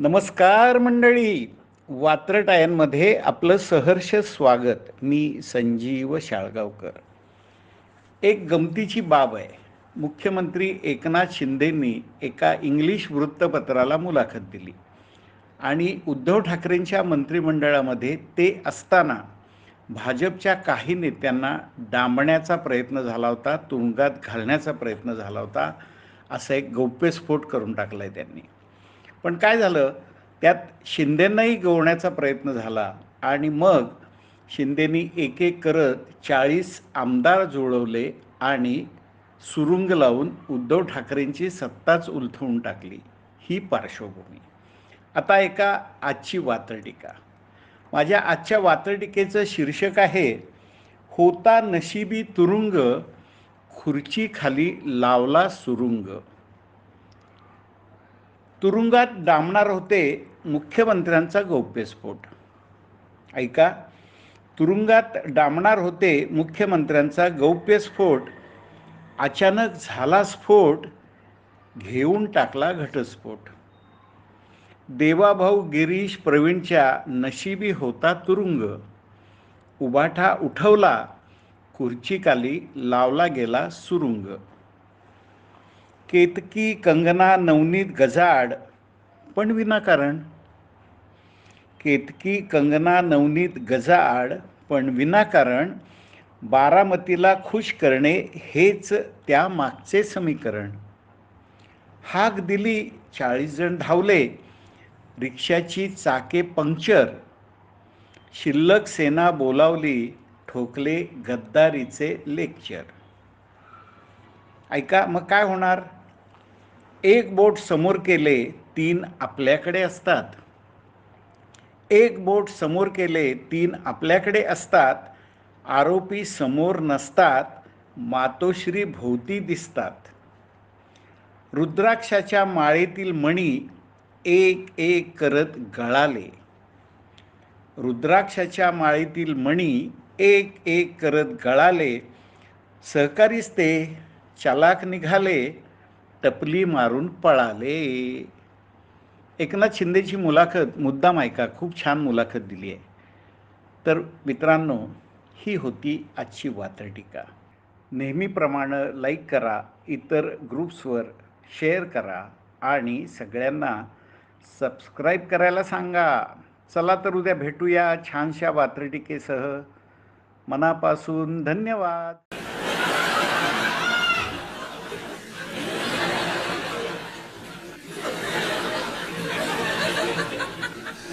नमस्कार मंडळी. वात्रटायांमध्ये आपलं सहर्ष स्वागत. मी संजीव शाळगावकर. एक गमतीची बाब आहे. मुख्यमंत्री एकनाथ शिंदेंनी एका इंग्लिश वृत्तपत्राला मुलाखत दिली. आणि उद्धव ठाकरेंच्या मंत्रिमंडळामध्ये ते असताना भाजपच्या काही नेत्यांना डांबण्याचा प्रयत्न झाला होता तुरुंगात घालण्याचा प्रयत्न झाला होता असा एक गौप्यस्फोट करून टाकला आहे त्यांनी. पण काय झालं? त्यात शिंदेंनाही गवण्याचा प्रयत्न झाला आणि मग शिंदेनी एक एक करत चाळीस आमदार जुळवले आणि सुरुंग लावून उद्धव ठाकरेंची सत्ताच उलथवून टाकली. ही पार्श्वभूमी. आता एका आजची वातडिका माझ्या आजच्या वातडिकेचं शीर्षक आहे होता नशिबी तुरुंग खुर्चीखाली लावला सुरुंग. तुरुंगात डांबणार होते मुख्यमंत्र्यांचा गौप्यस्फोट. ऐका तुरुंगात डांबणार होते मुख्यमंत्र्यांचा गौप्यस्फोट अचानक झाला स्फोट घेऊन टाकला घटस्फोट. देवाभाऊ गिरीश प्रवीणच्या नशिबी होता तुरुंग. उभाठा उठवला खुर्चीखाली लावला गेला सुरुंग. केतकी कंगना नवनीत गजाड. पण विनाकारण. केतकी कंगना नवनीत गजाआड पण विनाकारण. बारामतीला खुश करणे हेच त्या मागचे समीकरण. हाक दिली चाळीस जण धावले. रिक्षाची चाके पंक्चर. शिल्लक सेना बोलावली ठोकले गद्दारीचे लेक्चर. ऐका मग काय होणार? एक बोट समोर केले तीन आपल्याकडे असतात. एक बोट समोर केले तीन आपल्याकडे असतात. आरोपी समोर नसतात मातोश्री भोवती दिसतात. रुद्राक्षाच्या माळेतील मणी एक एक करत गळाले. रुद्राक्षाच्या माळेतील मणी एक एक करत गळाले. सहकारीच ते चालाक निघाले. टपली मारून पळाले. एकनाथ शिंदेची मुलाखत मुद्दाम ऐका खूप छान मुलाखत दिली आहे. तर मित्रांनो ही होती आजची वात्रटिका. नेहमीप्रमाणे लाईक करा इतर ग्रुप्सवर शेअर करा आणि सगळ्यांना सबस्क्राईब करायला सांगा. चला तर उद्या भेटूया छानशा वात्रटिकेसह. मनापासून धन्यवाद.